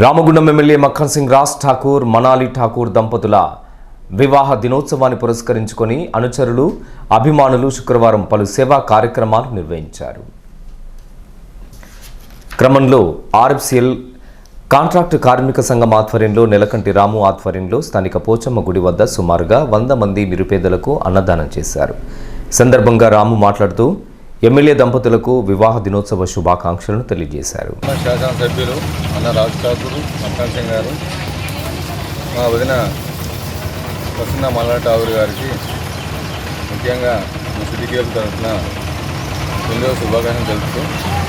Ramagundam MLA Makkan Singh Raj Thakur Manali Thakur దంపతుల వివాహ దినోత్సవాన్ని పురస్కరించుకొని అనుచరులు అభిమానులు శుక్రవారం పలు సేవా కార్యక్రమాలు నిర్వహించారు. క్రమంలో ఆర్ఎఫ్సిఎల్ కాంట్రాక్టు కార్మిక సంఘం ఆధ్వర్యంలో నెలకంటి రాము ఆధ్వర్యంలో స్థానిక పోచమ్మ గుడి వద్ద సుమారుగా వంద మంది నిరుపేదలకు అన్నదానం చేశారు. సందర్భంగా రాము మాట్లాడుతూ ఎమ్మెల్యే దంపతులకు వివాహ దినోత్సవ శుభాకాంక్షలను తెలియజేశారు. మా శాసనసభ్యులు అన్న రాజు ఠాకూర్ మక్కన్ సింగ్ గారు మా వదిన ప్రసన్న మల్లా గారికి ముఖ్యంగా మా సిద్దికేల్ తరఫున ఎన్నో శుభాకాంక్షలు తెలుపుతూ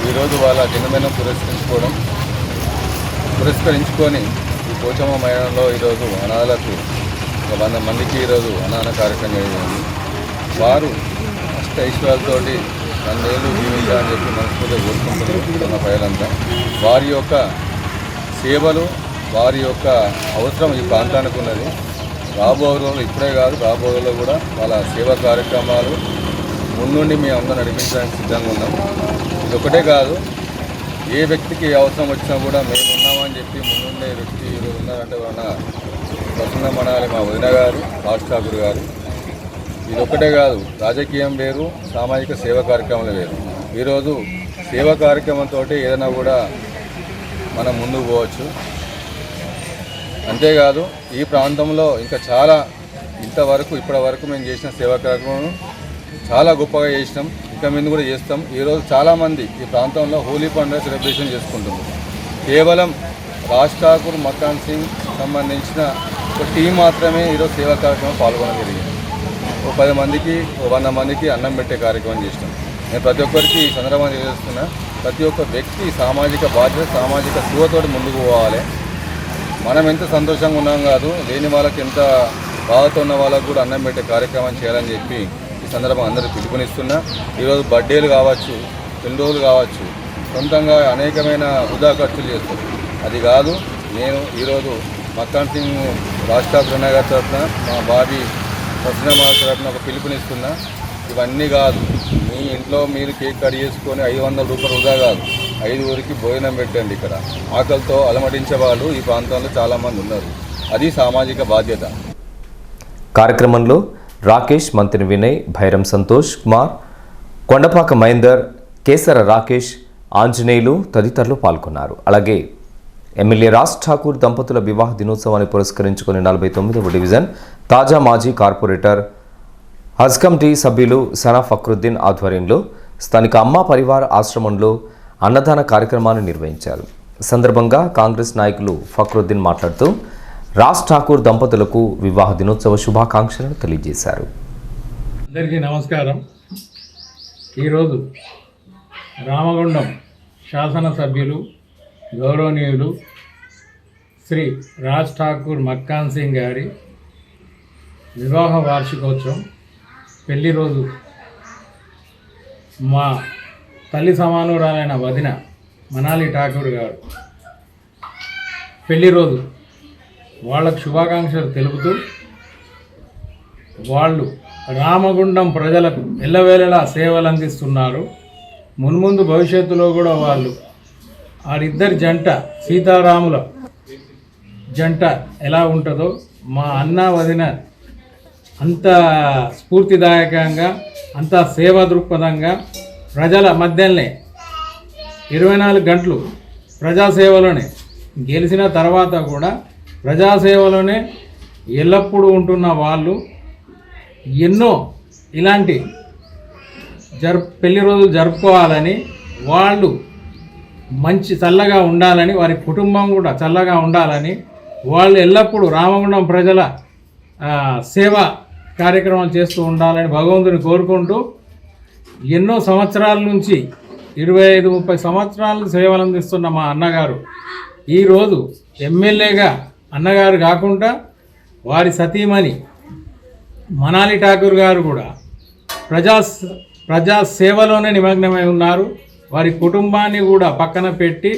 ఈరోజు వాళ్ళ చిన్నమైన పురస్కరించుకోవడం పురస్కరించుకొని ఈ పోచమ్మ మైదానంలో ఈరోజు అనాథలకు ఒక వంద మందికి ఈరోజు అనాథ కార్యక్రమం జరిగింది. వారు అష్ట ఐశ్వర్యాలతోటి నన్నేళ్ళు జీవించాలని చెప్పి మనస్ఫూర్తిగా కోరుకుంటున్నారు మన ప్రజలంతా వారి యొక్క సేవలు వారి యొక్క అవసరం ఈ ప్రాంతానికి ఉన్నది. రాబో రోజుల్లో ఇప్పుడే కాదు రాబో రోజుల్లో కూడా వాళ్ళ సేవా కార్యక్రమాలు ముందుండి మేము అందరం నడిపించడానికి సిద్ధంగా ఉన్నాం. ఇది ఒకటే కాదు ఏ వ్యక్తికి ఏ అవసరం వచ్చినా కూడా మేము ఉన్నామని చెప్పి ముందుండే వ్యక్తి ఈరోజు ఉన్నారంటే మన ప్రసన్న మనాలి మా వదిన గారు రాజ్ ఠాకూర్ గారు. ఇది ఒక్కటే కాదు రాజకీయం వేరు సామాజిక సేవా కార్యక్రమాలు వేరు. ఈరోజు సేవా కార్యక్రమంతో ఏదైనా కూడా మనం ముందుకు పోవచ్చు. అంతేకాదు ఈ ప్రాంతంలో ఇంకా చాలా ఇంతవరకు ఇప్పటి వరకు మేము చేసిన సేవా కార్యక్రమం చాలా గొప్పగా చేసినాం. ఇంకా ముందు కూడా చేస్తాం. ఈరోజు చాలామంది ఈ ప్రాంతంలో హోలీ పండుగ సెలబ్రేషన్ చేసుకుంటున్నారు. కేవలం రాజ్ ఠాకూర్ మకాన్ సింగ్ సంబంధించిన ఒక టీం మాత్రమే ఈరోజు సేవా కార్యక్రమం జరిగింది. ఒక పది మందికి వంద మందికి అన్నం పెట్టే కార్యక్రమం చేసినాం. నేను ప్రతి ఒక్కరికి ఈ సందర్భంగా తెలియజేస్తున్నా ప్రతి ఒక్క వ్యక్తి సామాజిక బాధ్యత సామాజిక శివతోటి ముందుకు పోవాలి. మనం ఎంత సంతోషంగా ఉన్నాం కాదు లేని వాళ్ళకి ఎంత బాధతో ఉన్న వాళ్ళకు కూడా అన్నం పెట్టే కార్యక్రమం చేయాలని చెప్పి ఈ సందర్భం అందరూ పిలుపునిస్తున్నా. ఈరోజు బర్త్డేలు కావచ్చు పెళ్ళి రోజులు కావచ్చు సొంతంగా అనేకమైన వృధా ఖర్చులు చేస్తారు అది కాదు నేను ఈరోజు మక్కాన్ సింగ్ రాష్ట్ర ప్రణయ్ గారి తరఫున మా బాబీ ప్రసన్న తరఫున ఒక పిలుపునిస్తున్నా. ఇవన్నీ కాదు. మీ ఇంట్లో మీరు కేక్ కట్ చేసుకొని ఐదు వందల రూపాయలు వృధా కాదు. ఐదుగురికి భోజనం పెట్టండి ఇక్కడ. ఆకలితో అలమటించే వాళ్ళు ఈ ప్రాంతంలో చాలామంది ఉన్నారు. అది సామాజిక బాధ్యత. కార్యక్రమంలో రాకేష్ మంత్రి వినయ్ భైరం సంతోష్ కుమార్ కొండపాక మహేందర్ కేసర రాకేష్ ఆంజనేయులు తదితరులు పాల్గొన్నారు. అలాగే ఎమ్మెల్యే రాజ్ ఠాకూర్ దంపతుల వివాహ దినోత్సవాన్ని పురస్కరించుకుని నలభై తొమ్మిదవ డివిజన్ తాజా మాజీ కార్పొరేటర్ హజ్కమ్ టీ సభ్యులు సనా ఫక్రుద్దీన్ ఆధ్వర్యంలో స్థానిక అమ్మా పరివార ఆశ్రమంలో అన్నదాన కార్యక్రమాన్ని నిర్వహించారు. సందర్భంగా కాంగ్రెస్ నాయకులు ఫక్రుద్దీన్ మాట్లాడుతూ రాజ్ ఠాకూర్ దంపతులకు వివాహ దినోత్సవ శుభాకాంక్షలను తెలియజేశారు. అందరికీ నమస్కారం. ఈరోజు రామగుండం శాసనసభ్యులు గౌరవనీయులు శ్రీ రాజ్ ఠాకూర్ మక్కాన్ సింగ్ గారి వివాహ వార్షికోత్సవం. పెళ్ళి రోజు మా తల్లి సమానురాలైన వదిన మనాలి ఠాకూర్ గారు పెళ్ళి రోజు వాళ్ళకు శుభాకాంక్షలు తెలుపుతూ వాళ్ళు రామగుండం ప్రజలకు ఎల్లవేళలా సేవలు అందిస్తున్నారు మున్ముందు భవిష్యత్తులో కూడా వాళ్ళు ఆడిద్దరి జంట సీతారాముల జంట ఎలా ఉంటుందో మా అన్న వదిన అంత స్ఫూర్తిదాయకంగా అంత సేవా దృక్పథంగా ప్రజల మధ్యనే ఇరవై నాలుగు గంటలు ప్రజాసేవలోనే గెలిచిన తర్వాత కూడా ప్రజాసేవలోనే ఎల్లప్పుడూ ఉంటున్న వాళ్ళు ఎన్నో ఇలాంటి జరుపు పెళ్ళి రోజులు జరుపుకోవాలని వాళ్ళు మంచి చల్లగా ఉండాలని వారి కుటుంబం కూడా చల్లగా ఉండాలని వాళ్ళు ఎల్లప్పుడూ రామగుండం ప్రజల సేవ కార్యక్రమాలు చేస్తూ ఉండాలని భగవంతుని కోరుకుంటూ ఎన్నో సంవత్సరాల నుంచి ఇరవై ఐదు ముప్పై సంవత్సరాలు సేవలు అందిస్తున్న మా అన్నగారు. ఈరోజు ఎమ్మెల్యేగా అన్నగారు కాకుండా వారి సతీమణి మనాలి ఠాకూర్ గారు కూడా ప్రజా ప్రజా సేవలోనే నిమగ్నమై ఉన్నారు. వారి కుటుంబాన్ని కూడా పక్కన పెట్టి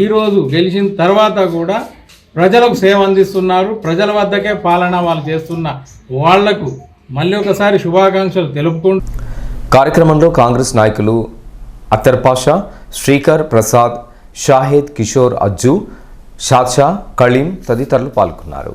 ఈరోజు గెలిచిన తర్వాత కూడా ప్రజలకు సేవ అందిస్తున్నారు. ప్రజల వద్దకే పాలన వాళ్ళు చేస్తున్న వాళ్ళకు మళ్ళీ ఒకసారి శుభాకాంక్షలు తెలుపుకుంటూ కార్యక్రమంలో కాంగ్రెస్ నాయకులు అత్తర్ పాషా శ్రీకర్ ప్రసాద్ షాహిద్ కిషోర్ అజ్జు షాద్షా కళీం తదితరులు పాల్గొన్నారు.